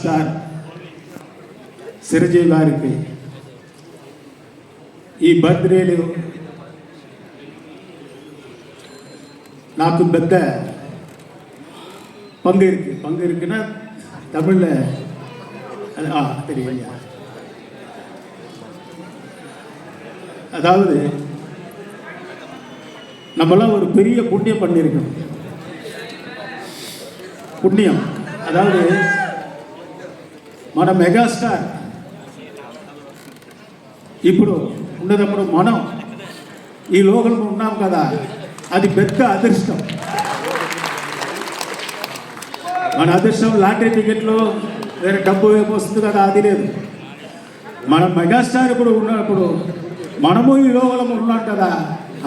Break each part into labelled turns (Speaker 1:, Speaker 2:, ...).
Speaker 1: Megastar Chiranjeevi గారికి ఈ బర్త్డేలు నాకు పెద్ద பங்கு இருக்கு பங்கு இருக்குன்னா தமிழில் அது ஆ தெரியும் ஐயா அதாவது நம்மளாம் ஒரு பெரிய புண்ணியம் பண்ணியிருக்கோம் పుణ్యం అదావది మన మెగాస్టార్. ఇప్పుడు ఉండేటప్పుడు మనం ఈ లోకంలో ఉన్నాం కదా అది పెద్ద అదృష్టం. మన అదృష్టం లాటరీ టికెట్లో వేరే డబ్బు ఏమో వస్తుంది కదా అది లేదు. మన మెగాస్టార్ ఇప్పుడు ఉన్నప్పుడు మనము ఈ లోకంలో ఉన్నాం కదా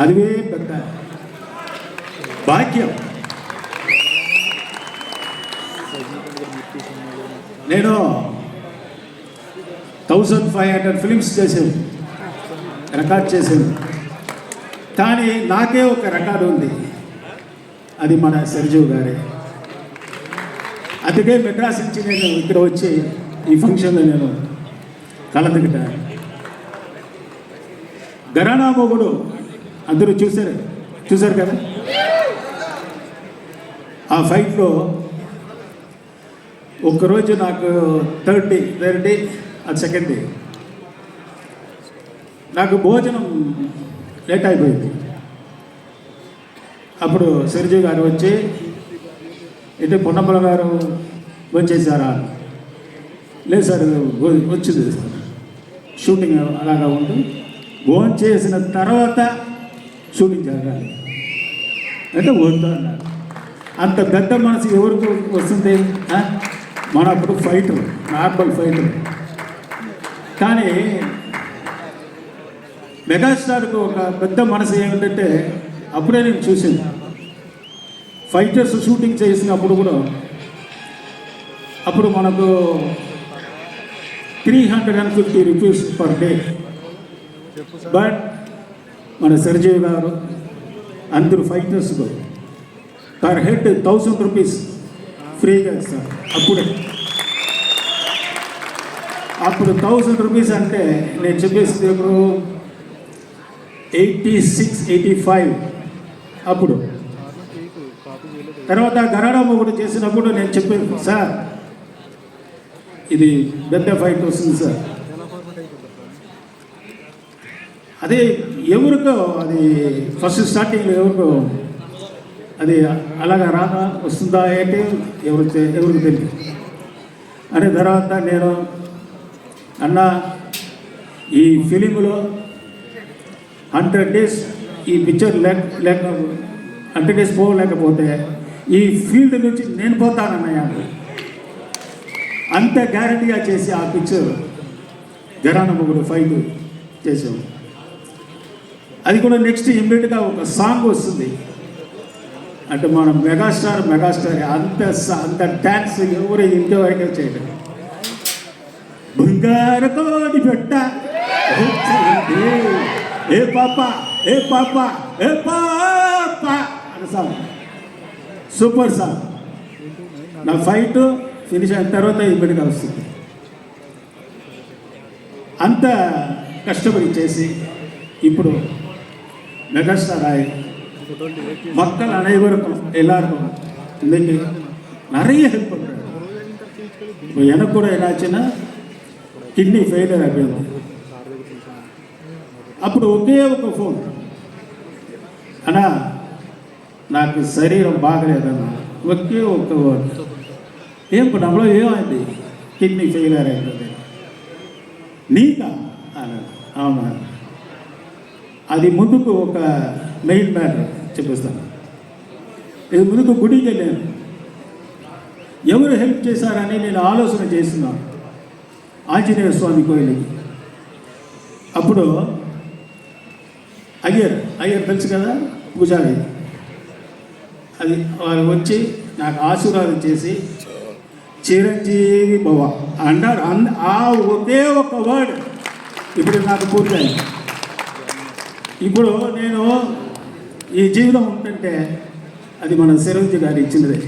Speaker 1: అదివే పెద్ద భాగ్యం. నేను థౌజండ్ ఫైవ్ హండ్రెడ్ ఫిలిమ్స్ చేశాను. రికార్డ్ చేశాను. కానీ నాకే ఒక రికార్డు ఉంది. అది మన సరిజీవ్ గారే. అందుకే మెడ్రాస్ నుంచి నేను ఇక్కడ వచ్చి ఈ ఫంక్షన్లో నేను కలదుకిట గరానా మొగుడు అందరూ చూశారు? చూశారు కదా? ఆ ఫైట్లో ఒక్కరోజు నాకు థర్డ్ డే థర్డ్ డే అది సెకండ్ డే. నాకు భోజనం లేట్ అయిపోయింది. అప్పుడు సిరిజీ గారు వచ్చి అయితే పొన్నమ్మల గారు వచ్చేసారా? లేదు సార్ వచ్చింది సార్. షూటింగ్ అలాగా ఉంటూ భోజనం చేసిన తర్వాత షూటింగ్ జరగాలి. అంటే వద్దు అన్నారు. అంత పెద్ద మనసు ఎవరికి వస్తుంది మన అప్పుడు ఫైటర్ నార్మల్ ఫైటర్. కానీ మెగాస్టార్కు ఒక పెద్ద మనసు ఏమిటంటే అప్పుడే నేను చూసింది ఫైటర్స్ షూటింగ్ చేసినప్పుడు కూడా అప్పుడు మనకు three hundred and fifty rupees per day. But మన సర్జీవ్ గారు అందరు fighters per head thousand rupees. ఫ్రీగా ఇస్తారు. అప్పుడే. అప్పుడు థౌసండ్ రూపీస్ అంటే నేను చెప్పేసి ఎప్పుడు ఎయిటీ సిక్స్ ఎయిటీ ఫైవ్ అప్పుడు. తర్వాత గరాడా మొగుడు చేసినప్పుడు నేను చెప్పాను సార్ ఇది పెద్ద ఫైట్ వస్తుంది సార్. అదే ఎవరికో అది ఫస్ట్ స్టార్టింగ్లో ఎవరికో అది అలాగా రాదా వస్తుందా ఏంటి? ఎవరు ఎవరికి తెలియదు. అనే తర్వాత నేను అన్న ఈ ఫిలింలో హండ్రెడ్ డేస్ ఈ పిక్చర్ లేక లేక హండ్రెడ్ డేస్ పోలేకపోతే ఈ ఫీల్డ్ నుంచి నేను పోతానన్నయ్య. అంత గ్యారంటీగా చేసి ఆ పిక్చర్ జరాన ముగ్గురు ఫైట్ చేసాము అది కూడా నెక్స్ట్ ఇమ్మీడియట్గా ఒక సాంగ్ వస్తుంది. అంటే మన మెగాస్టార్ మెగాస్టార్ అంత స- అంత డ్యాన్స్ ఎవరు ఇంతవరకే చేయలేదు. బంగారు కోడి పెట్ట ఏ పాప ఏ పాప ఏ పాప అనే సాంగ్. Super song. నా ఫైట్ ఫినిష్ అయిన తర్వాత ఇమ్మడిగా వస్తుంది. అంత కష్టపడి చేసి ఇప్పుడు మెగాస్టార్ ఆయన மக்கள் அனைவருக்கும் எல்லாருக்கும் இன்னைக்கு நிறைய ஹெல்ப் பண்ணுறாங்க இப்போ எனக்கு கூட என்னாச்சுன்னா కిడ్నీ ఫెయిలియర్ అయిపోయింది అప్పుడు ఒకే ఒక ఫోన్ అన్నా నాకు శరీరం బాగలేదన్న ఒకే ఒక్క వర్డ్ ఏం పడంలో ఏమైంది కిడ్నీ ఫెయిలియర్ అయిపోయింది నీకా అన్నాడు అవునా అది ముందుకు ఒక మెయిన్ మ్యాటర్ చెప్పేస్తాను. ఇది ముందుకు గుడికి వెళ్ళాను. ఎవరు హెల్ప్ చేశారని నేను ఆలోచన చేస్తున్నాను. ఆంజనేయ స్వామి కోయిలకి. అప్పుడు అయ్యర్ అయ్యర్ తెలుసు కదా పూజారి? అది వాళ్ళు వచ్చి నాకు ఆశీర్వాదం చేసి చిరంజీవి భవ అంటారు. అన్ ఆ ఒకే ఒక వర్డ్ ఇప్పుడు నాకు పూర్తయింది. ఇప్పుడు నేను ఈ జీవితం ఉంటుంటే అది మన చిరంజీవి గారు ఇచ్చినదే